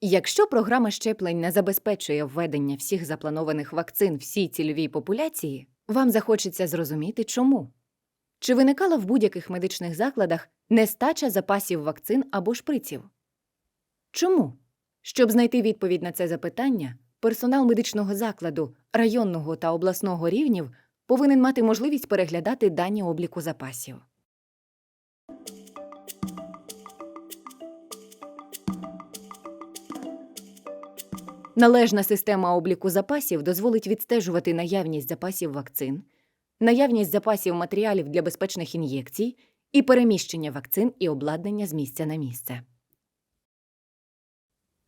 Якщо програма щеплень не забезпечує введення всіх запланованих вакцин всій цільовій популяції, вам захочеться зрозуміти, чому. Чи виникала в будь-яких медичних закладах нестача запасів вакцин або шприців? Чому? Щоб знайти відповідь на це запитання, персонал медичного закладу районного та обласного рівнів повинен мати можливість переглядати дані обліку запасів. Належна система обліку запасів дозволить відстежувати наявність запасів вакцин, наявність запасів матеріалів для безпечних ін'єкцій і переміщення вакцин і обладнання з місця на місце.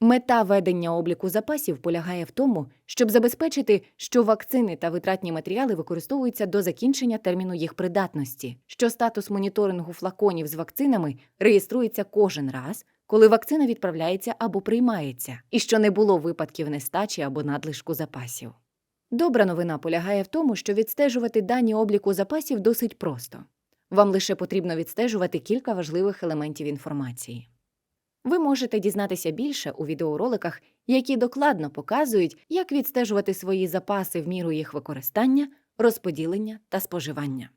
Мета ведення обліку запасів полягає в тому, щоб забезпечити, що вакцини та витратні матеріали використовуються до закінчення терміну їх придатності, що статус моніторингу флаконів з вакцинами реєструється кожен раз, коли вакцина відправляється або приймається, і що не було випадків нестачі або надлишку запасів. Добра новина полягає в тому, що відстежувати дані обліку запасів досить просто. Вам лише потрібно відстежувати кілька важливих елементів інформації. Ви можете дізнатися більше у відеороликах, які докладно показують, як відстежувати свої запаси в міру їх використання, розподілення та споживання.